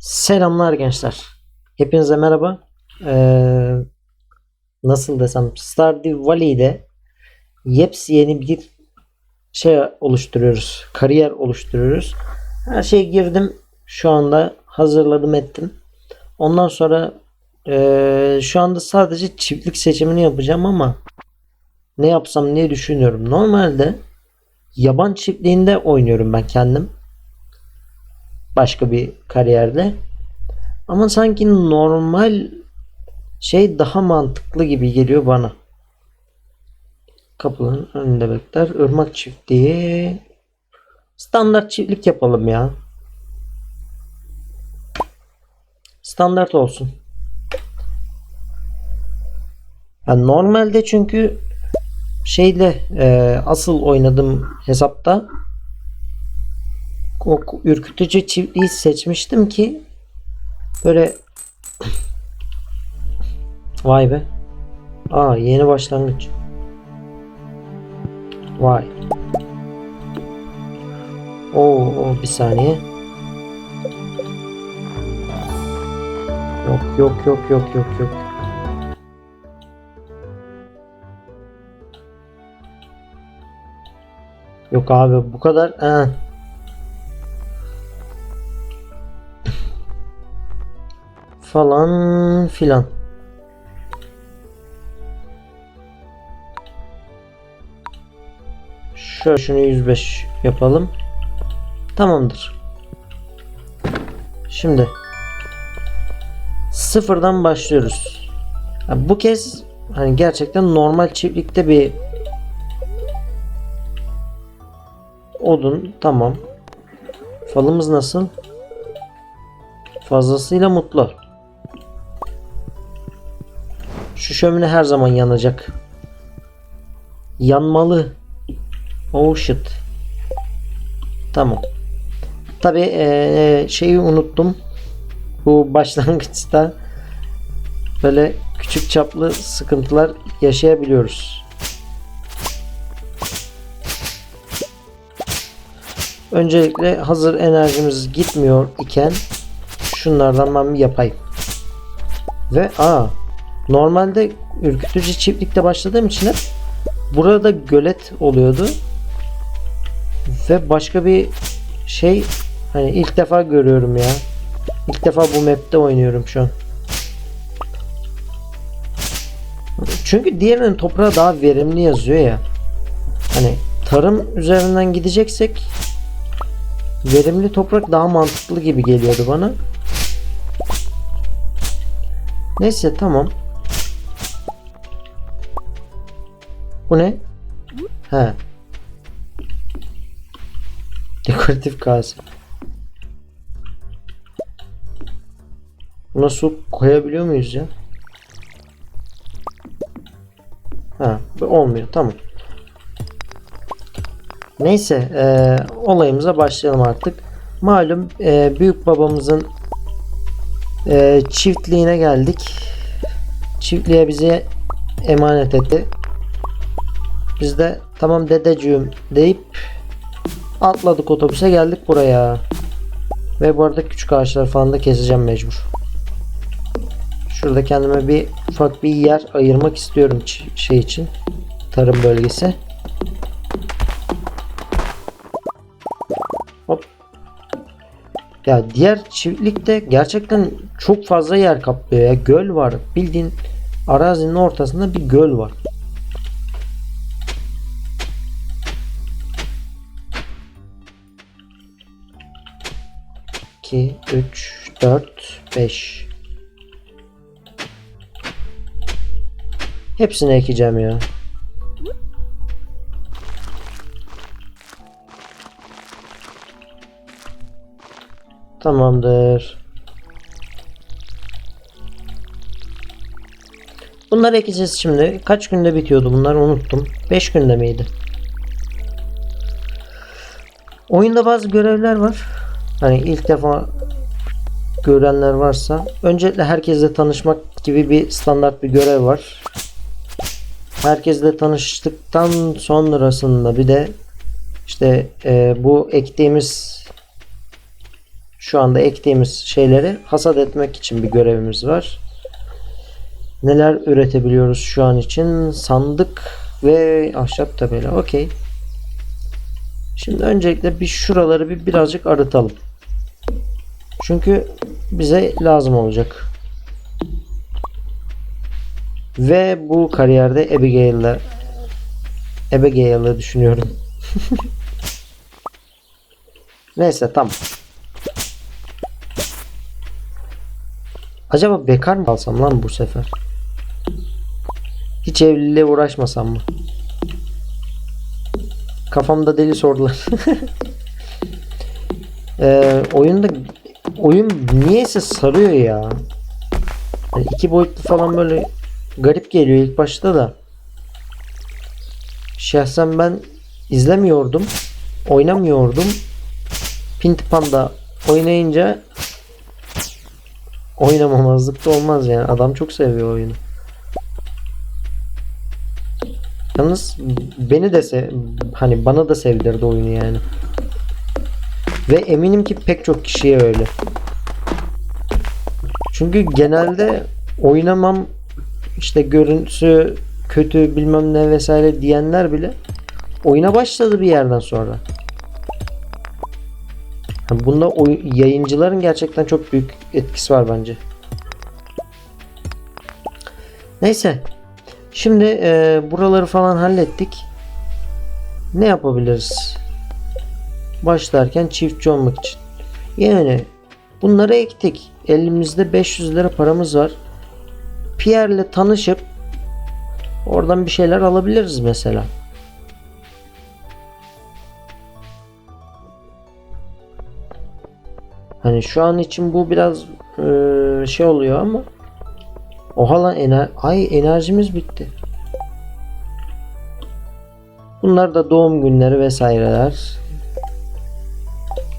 Selamlar gençler. Hepinize merhaba. Ee, nasıl desem Stardew Valley'de yepyeni bir şey oluşturuyoruz. Kariyer oluşturuyoruz. Her şeye girdim. Şu anda hazırladım ettim. Ondan sonra ee, şu anda sadece çiftlik seçimini yapacağım ama ne yapsam diye düşünüyorum. Normalde yaban çiftliğinde oynuyorum ben kendim başka bir kariyerde. Ama sanki normal şey daha mantıklı gibi geliyor bana. Kapının önünde bekler. Irmak çiftliği. Standart çiftlik yapalım ya. Standart olsun. Yani normalde çünkü şeyle e, asıl oynadığım hesapta o ürkütücü çiftliği seçmiştim ki böyle vay be. Aa yeni başlangıç. Vay. Oo, o bir saniye. Yok yok yok yok yok yok. Yok abi bu kadar eh. Falan filan. Şöyle şunu 105 yapalım. Tamamdır. Şimdi sıfırdan başlıyoruz. Ha, bu kez hani gerçekten normal çiftlikte bir odun tamam. Falımız nasıl? Fazlasıyla mutlu. Şu şömine her zaman yanacak. Yanmalı. Oh shit. Tamam. Tabi ee, şeyi unuttum. Bu başlangıçta böyle küçük çaplı sıkıntılar yaşayabiliyoruz. Öncelikle hazır enerjimiz gitmiyor iken şunlardan ben bir yapayım. Ve aa Normalde ürkütücü çiftlikte başladığım için hep burada gölet oluyordu. Ve başka bir şey hani ilk defa görüyorum ya. İlk defa bu map'te oynuyorum şu an. Çünkü diğerinin toprağı daha verimli yazıyor ya. Hani tarım üzerinden gideceksek verimli toprak daha mantıklı gibi geliyordu bana. Neyse tamam. Bu ne? He. Dekoratif kase. Buna su koyabiliyor muyuz ya? Ha, olmuyor. Tamam. Neyse, e, olayımıza başlayalım artık. Malum e, büyük babamızın e, çiftliğine geldik. Çiftliğe bize emanet etti. Biz de tamam dedeciğim deyip atladık otobüse geldik buraya. Ve bu arada küçük ağaçlar falan da keseceğim mecbur. Şurada kendime bir ufak bir yer ayırmak istiyorum şey için. Tarım bölgesi. Hop. Ya diğer çiftlikte gerçekten çok fazla yer kaplıyor ya. Göl var. Bildiğin arazinin ortasında bir göl var. 2, 3, 4, 5. Hepsini ekeceğim ya. Tamamdır. Bunları ekeceğiz şimdi. Kaç günde bitiyordu bunlar unuttum. 5 günde miydi? Oyunda bazı görevler var. Hani ilk defa görenler varsa öncelikle herkesle tanışmak gibi bir standart bir görev var. Herkesle tanıştıktan sonrasında bir de işte e, bu ektiğimiz şu anda ektiğimiz şeyleri hasat etmek için bir görevimiz var. Neler üretebiliyoruz şu an için? Sandık ve ahşap tabela. Okey. Şimdi öncelikle bir şuraları bir birazcık arıtalım. Çünkü bize lazım olacak. Ve bu kariyerde Abigail'le Abigail'ı düşünüyorum. Neyse tamam. Acaba bekar mı alsam lan bu sefer? Hiç evliliğe uğraşmasam mı? Kafamda deli sorular. ee, oyunda oyun niyeyse sarıyor ya. Yani iki boyutlu falan böyle garip geliyor ilk başta da. Şahsen ben izlemiyordum. Oynamıyordum. Pinti Panda oynayınca oynamamazlık da olmaz yani. Adam çok seviyor oyunu. Yalnız beni de sev hani bana da sevdirdi oyunu yani. Ve eminim ki pek çok kişiye öyle. Çünkü genelde oynamam işte görüntüsü kötü bilmem ne vesaire diyenler bile oyuna başladı bir yerden sonra. Bunda yayıncıların gerçekten çok büyük etkisi var bence. Neyse. Şimdi e, buraları falan hallettik. Ne yapabiliriz? Başlarken çiftçi olmak için. Yani bunları ektik. Elimizde 500 lira paramız var. Pierre'le tanışıp oradan bir şeyler alabiliriz mesela. Hani şu an için bu biraz eee, şey oluyor ama Oha lan ener ay enerjimiz bitti. Bunlar da doğum günleri vesaireler.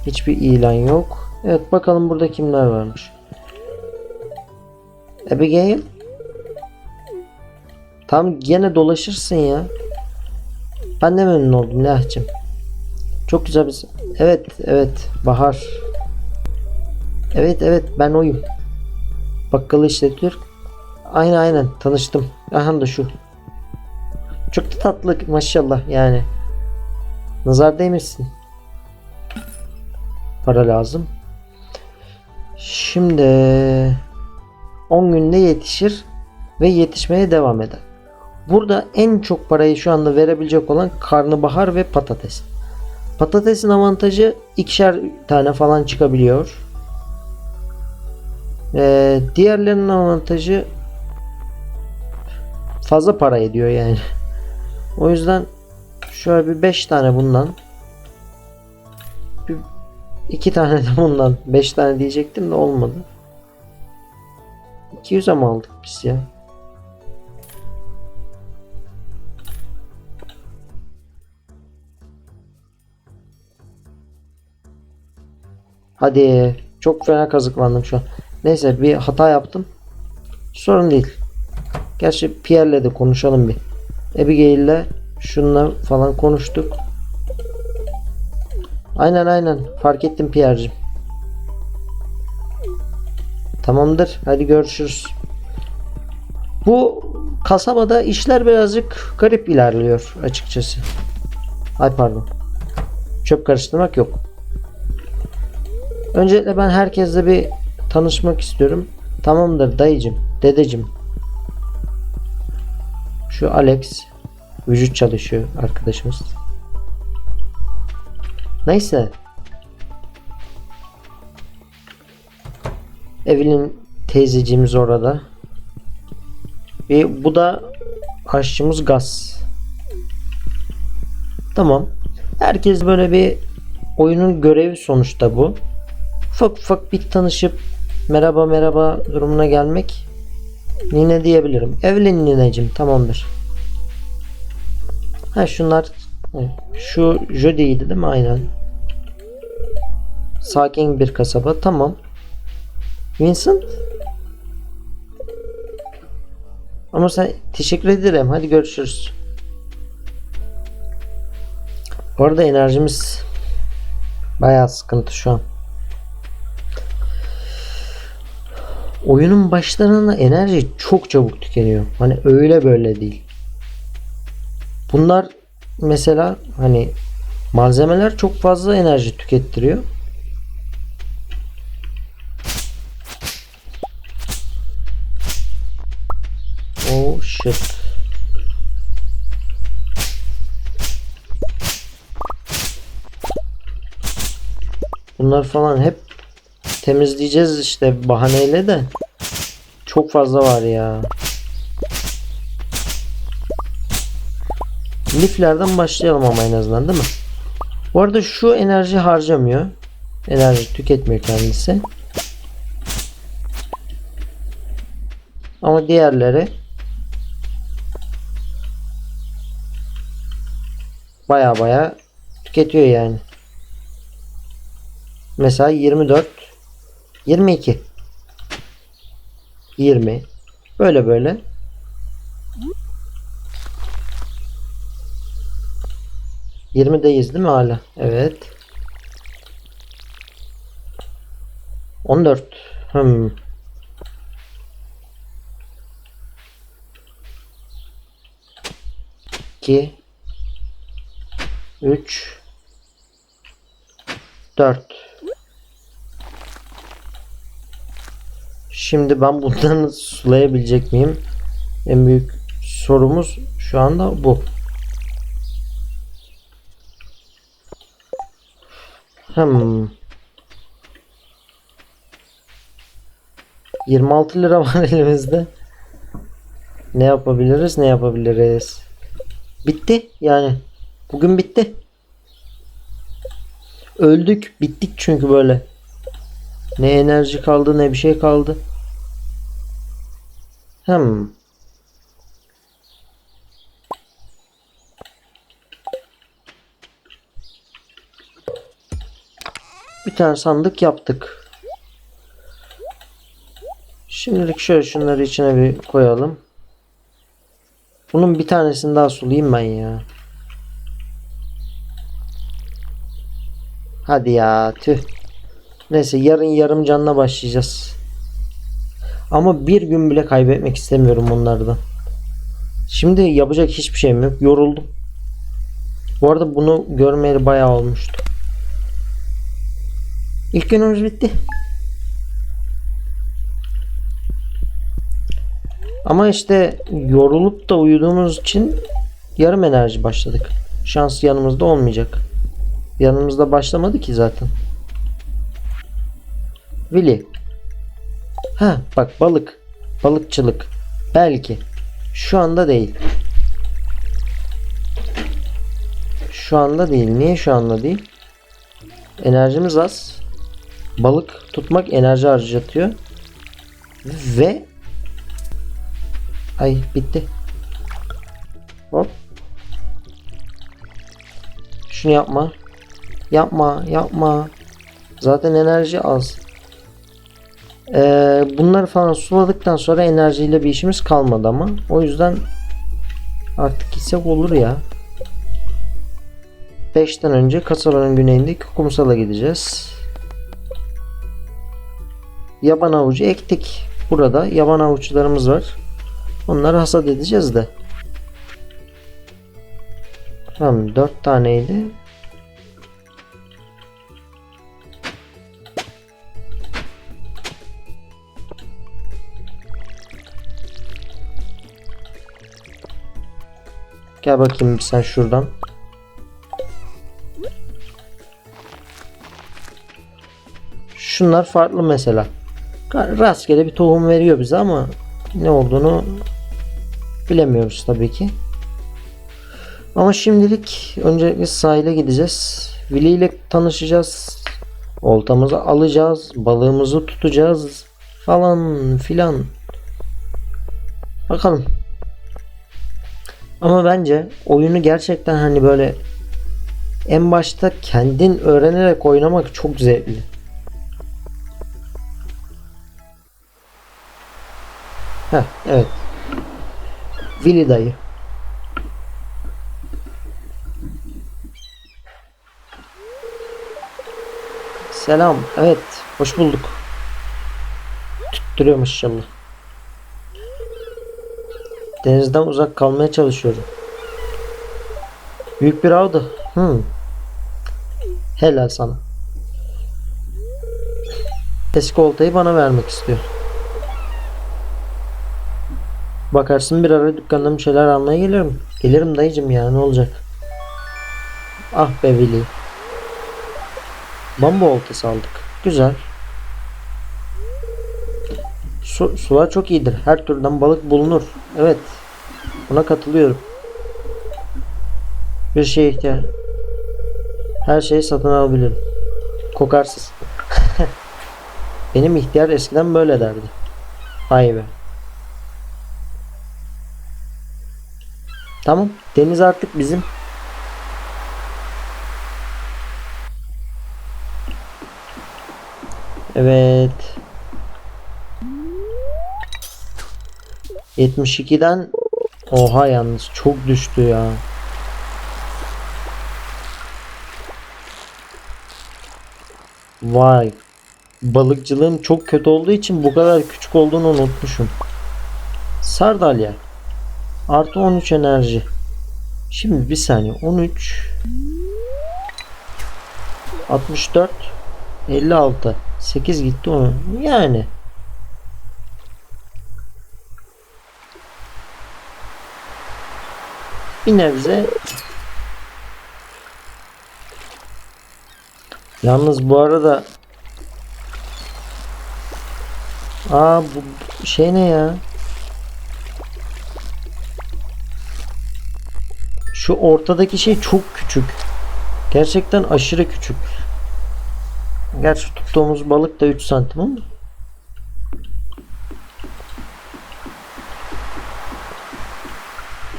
Hiçbir ilan yok. Evet bakalım burada kimler varmış. Abigail. Tam gene dolaşırsın ya. Ben de memnun oldum Lahcım. Çok güzel bir... Evet evet Bahar. Evet evet ben oyum. Bakkalı işletiyor. Aynen aynen tanıştım. Aha da şu. Çok da tatlı maşallah yani. Nazar değmesin. Para lazım. Şimdi 10 günde yetişir ve yetişmeye devam eder. Burada en çok parayı şu anda verebilecek olan karnabahar ve patates. Patatesin avantajı ikişer tane falan çıkabiliyor. Ee, diğerlerinin avantajı fazla para ediyor yani. O yüzden şöyle bir 5 tane bundan iki tane de bundan 5 tane diyecektim de olmadı. 200'e mi aldık biz ya? Hadi çok fena kazıklandım şu an. Neyse bir hata yaptım. Sorun değil. Gerçi Pierre'le de konuşalım bir. Abigail'le şunla falan konuştuk. Aynen aynen. Fark ettim Pierre'cim. Tamamdır. Hadi görüşürüz. Bu kasabada işler birazcık garip ilerliyor açıkçası. Ay pardon. Çöp karıştırmak yok. Öncelikle ben herkesle bir tanışmak istiyorum. Tamamdır dayıcım, dedecim. Şu Alex vücut çalışıyor arkadaşımız. Neyse. Evelyn teyzeciğimiz orada. Ve bu da aşçımız Gaz. Tamam. Herkes böyle bir oyunun görevi sonuçta bu. Ufak ufak bir tanışıp merhaba merhaba durumuna gelmek Nine diyebilirim. Evelyn nineciğim tamamdır. Ha şunlar şu Jody'ydi değil mi? Aynen. Sakin bir kasaba. Tamam. Vincent? Ama sen teşekkür ederim. Hadi görüşürüz. Bu arada enerjimiz bayağı sıkıntı şu an. oyunun başlarında enerji çok çabuk tükeniyor. Hani öyle böyle değil. Bunlar mesela hani malzemeler çok fazla enerji tükettiriyor. Oh shit. Bunlar falan hep temizleyeceğiz işte bahaneyle de. Çok fazla var ya. Liflerden başlayalım ama en azından değil mi? Bu arada şu enerji harcamıyor. Enerji tüketmiyor kendisi. Ama diğerleri baya baya tüketiyor yani. Mesela 24 22 20 böyle böyle Yirmideyiz değil mi hala? Evet. 14. Hmm. İki. Üç. Dört. Şimdi ben bunları sulayabilecek miyim? En büyük sorumuz şu anda bu. Hmm. 26 lira var elimizde. Ne yapabiliriz? Ne yapabiliriz? Bitti yani. Bugün bitti. Öldük, bittik çünkü böyle. Ne enerji kaldı, ne bir şey kaldı. Hmm. Bir tane sandık yaptık. Şimdilik şöyle şunları içine bir koyalım. Bunun bir tanesini daha sulayayım ben ya. Hadi ya tüh. Neyse yarın yarım canla başlayacağız. Ama bir gün bile kaybetmek istemiyorum bunlardan. Şimdi yapacak hiçbir şeyim yok. Yoruldum. Bu arada bunu görmeyeli bayağı olmuştu. İlk günümüz bitti. Ama işte yorulup da uyuduğumuz için yarım enerji başladık. Şans yanımızda olmayacak. Yanımızda başlamadı ki zaten. Willy. Ha bak balık. Balıkçılık. Belki. Şu anda değil. Şu anda değil. Niye şu anda değil? Enerjimiz az. Balık tutmak enerji harcatıyor. Ve Ay bitti. Hop. Şunu yapma. Yapma, yapma. Zaten enerji az. Ee, bunları falan suladıktan sonra enerjiyle bir işimiz kalmadı ama. O yüzden artık gitsek olur ya. 5'ten önce kasabanın güneyindeki kumsala gideceğiz. Yaban avucu ektik. Burada yaban avuçlarımız var. Onları hasat edeceğiz de. Tamam 4 taneydi. Gel bakayım sen şuradan. Şunlar farklı mesela. Rastgele bir tohum veriyor bize ama ne olduğunu bilemiyoruz tabii ki. Ama şimdilik öncelikle sahile gideceğiz. Willy ile tanışacağız. Oltamızı alacağız. Balığımızı tutacağız. Falan filan. Bakalım. Ama bence oyunu gerçekten hani böyle en başta kendin öğrenerek oynamak çok zevkli. Heh, evet. Willy dayı. Selam. Evet. Hoş bulduk. Tutturuyor maşallah. Denizden uzak kalmaya çalışıyorum. Büyük bir avdı. Hmm. Helal sana. Eski oltayı bana vermek istiyor. Bakarsın bir ara dükkandan bir şeyler almaya gelirim. Gelirim dayıcım ya ne olacak. Ah be Veli. Bambu oltası aldık. Güzel. Su, sular çok iyidir. Her türden balık bulunur. Evet. Buna katılıyorum. Bir şeye ihtiyaç. Her şeyi satın alabilirim. Kokarsız. Benim ihtiyar eskiden böyle derdi. Vay be. Tamam. Deniz artık bizim. Evet. 72'den Oha yalnız çok düştü ya. Vay. Balıkçılığım çok kötü olduğu için bu kadar küçük olduğunu unutmuşum. Sardalya. Artı 13 enerji. Şimdi bir saniye. 13 64 56 8 gitti onu. Yani bir nebze Yalnız bu arada Aa bu şey ne ya? Şu ortadaki şey çok küçük. Gerçekten aşırı küçük. Gerçi tuttuğumuz balık da 3 santim ama.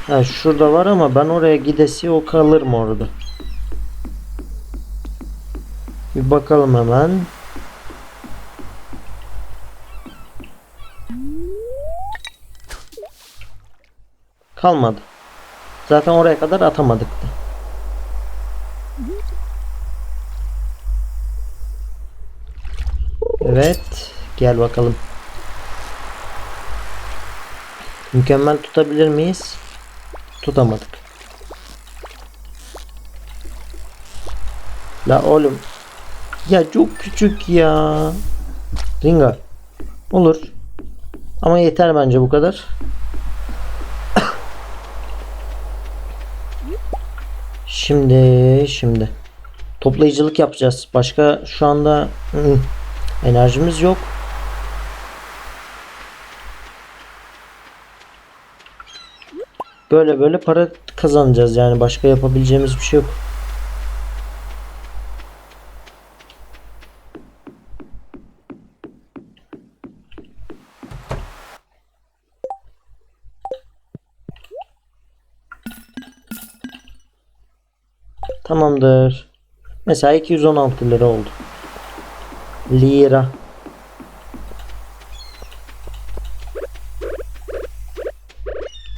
Ha şurada var ama ben oraya gidesi o kalır mı orada? Bir bakalım hemen. Kalmadı. Zaten oraya kadar atamadık da. Evet. Gel bakalım. Mükemmel tutabilir miyiz? Tutamadık. La oğlum. Ya çok küçük ya. Ringa. Olur. Ama yeter bence bu kadar. Şimdi şimdi toplayıcılık yapacağız. Başka şu anda enerjimiz yok. Böyle böyle para kazanacağız yani başka yapabileceğimiz bir şey yok. Tamamdır. Mesela 216 lira oldu. Lira.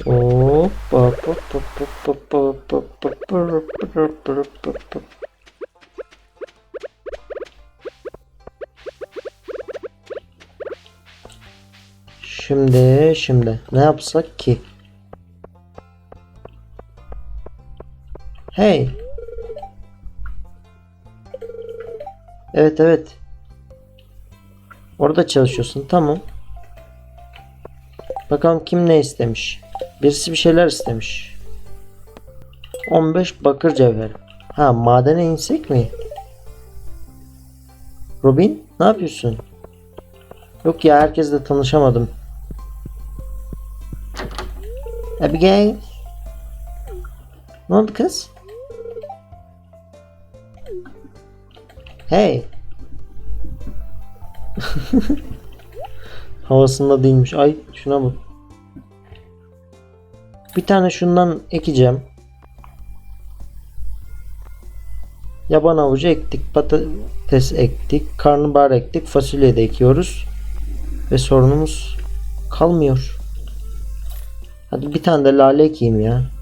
Hoppa Şimdi şimdi ne yapsak ki? Hey Evet evet. Orada çalışıyorsun. Tamam. Bakalım kim ne istemiş. Birisi bir şeyler istemiş. 15 bakır cevheri. Ha madene insek mi? Robin ne yapıyorsun? Yok ya herkesle tanışamadım. Abigail. Ne oldu kız? Hey. Havasında değilmiş. Ay şuna bak. Bir tane şundan ekeceğim. Yaban avucu ektik. Patates ektik. Karnabahar ektik. Fasulye de ekiyoruz. Ve sorunumuz kalmıyor. Hadi bir tane de lale ekeyim ya.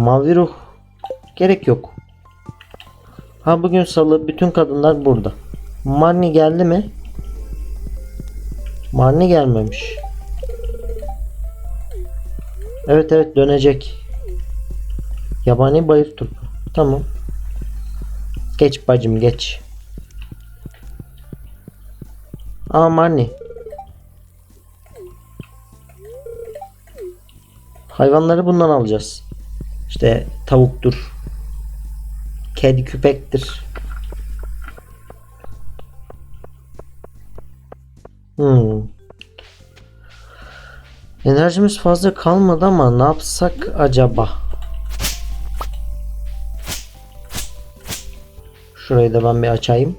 Mavi ruh. Gerek yok. Ha bugün salı bütün kadınlar burada. Marni geldi mi? Marni gelmemiş. Evet evet dönecek. Yabani bayır turpu. Tamam. Geç bacım geç. Aa Marni. Hayvanları bundan alacağız. İşte tavuktur. Kedi köpektir. Hmm. Enerjimiz fazla kalmadı ama ne yapsak acaba? Şurayı da ben bir açayım.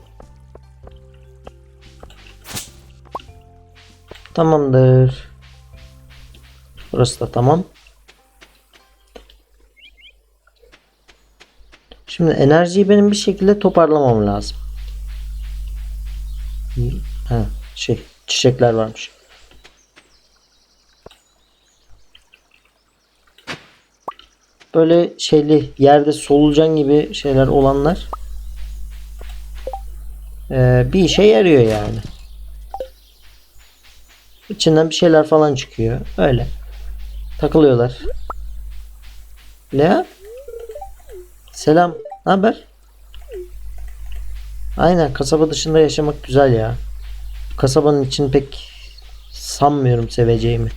Tamamdır. Burası da tamam. Şimdi enerjiyi benim bir şekilde toparlamam lazım. Ha, şey çiçekler varmış. Böyle şeyli yerde solucan gibi şeyler olanlar eee, bir işe yarıyor yani. İçinden bir şeyler falan çıkıyor. Öyle. Takılıyorlar. Lea? Selam. Ne haber? Aynen kasaba dışında yaşamak güzel ya. Kasabanın için pek sanmıyorum seveceğimi.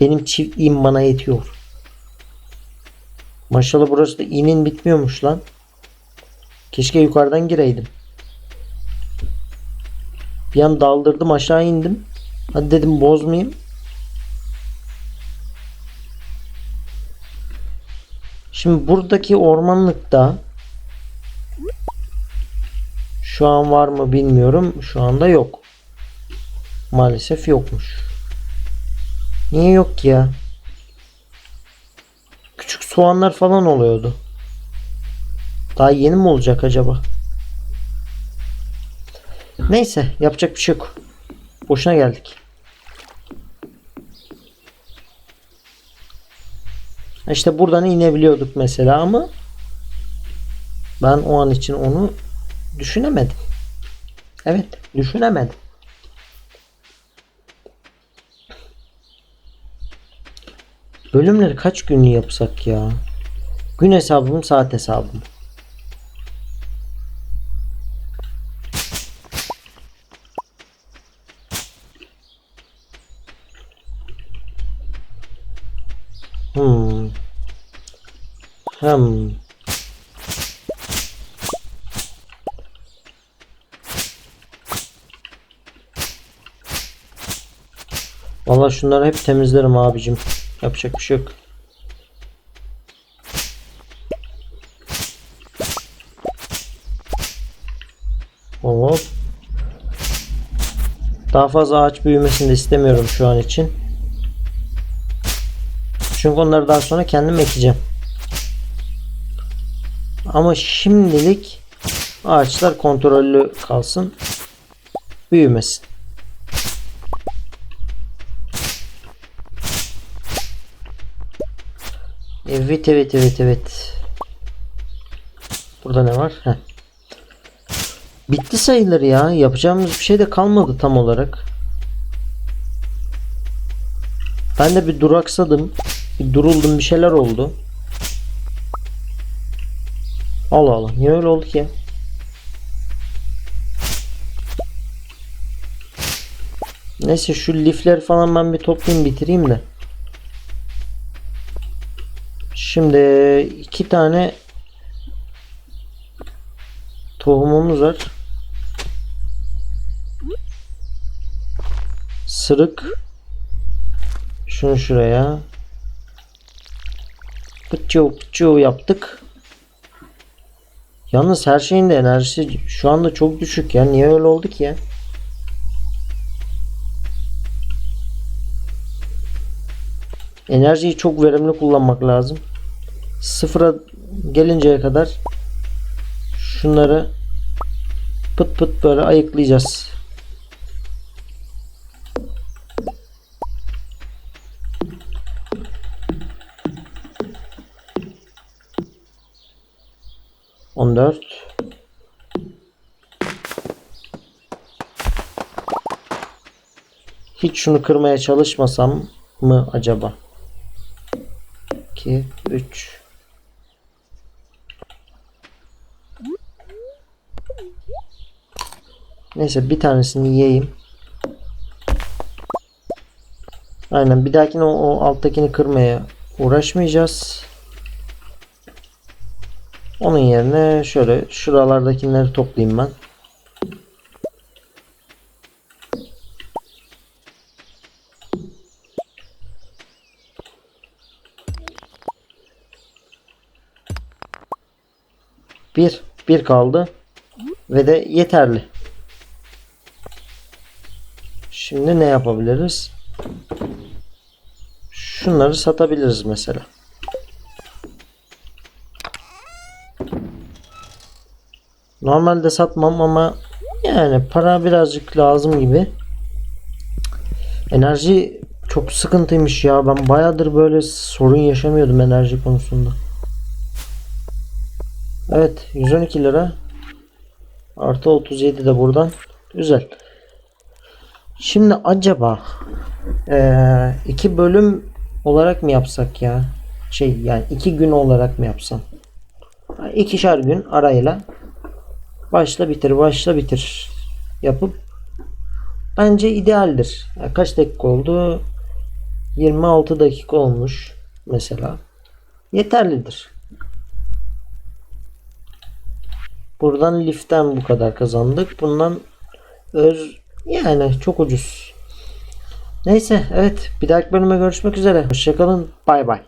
Benim çiftliğim bana yetiyor. Maşallah burası da inin bitmiyormuş lan. Keşke yukarıdan gireydim. Bir an daldırdım aşağı indim. Hadi dedim bozmayayım. Şimdi buradaki ormanlıkta şu an var mı bilmiyorum. Şu anda yok. Maalesef yokmuş. Niye yok ya? Küçük soğanlar falan oluyordu. Daha yeni mi olacak acaba? Neyse yapacak bir şey yok. Boşuna geldik. İşte buradan inebiliyorduk mesela ama ben o an için onu düşünemedim. Evet, düşünemedim. Bölümleri kaç günlü yapsak ya? Gün hesabı mı, saat hesabı mı? Hmm. Hmm. Valla şunları hep temizlerim abicim. Yapacak bir şey yok. Hop. Daha fazla ağaç büyümesini de istemiyorum şu an için. Çünkü onları daha sonra kendim ekeceğim. Ama şimdilik ağaçlar kontrollü kalsın. Büyümesin. Evet evet evet evet. Burada ne var? Heh. Bitti sayılır ya. Yapacağımız bir şey de kalmadı tam olarak. Ben de bir duraksadım. Bir duruldum bir şeyler oldu. Allah Allah. Niye öyle oldu ki? Neyse şu lifleri falan ben bir toplayayım bitireyim de. Şimdi iki tane tohumumuz var. Sırık. Şunu şuraya. Pıçıv pıçıv yaptık. Yalnız her şeyin de enerjisi şu anda çok düşük ya. Niye öyle oldu ki ya? Enerjiyi çok verimli kullanmak lazım sıfıra gelinceye kadar şunları pıt pıt böyle ayıklayacağız. On dört. Hiç şunu kırmaya çalışmasam mı acaba? 2 3 Neyse bir tanesini yiyeyim. Aynen bir dahakine o, o alttakini kırmaya uğraşmayacağız. Onun yerine şöyle şuralardakileri toplayayım ben. Bir, bir kaldı ve de yeterli. Şimdi ne yapabiliriz? Şunları satabiliriz mesela. Normalde satmam ama yani para birazcık lazım gibi. Enerji çok sıkıntıymış ya. Ben bayağıdır böyle sorun yaşamıyordum enerji konusunda. Evet 112 lira. Artı 37 de buradan. Güzel. Şimdi acaba eee, iki bölüm olarak mı yapsak ya? Şey yani iki gün olarak mı yapsam? İkişer gün arayla başla bitir başla bitir yapıp bence idealdir. Ya kaç dakika oldu? 26 dakika olmuş mesela. Yeterlidir. Buradan liften bu kadar kazandık. Bundan öz yani çok ucuz. Neyse evet bir dahaki bölüme görüşmek üzere. Hoşçakalın. Bay bay.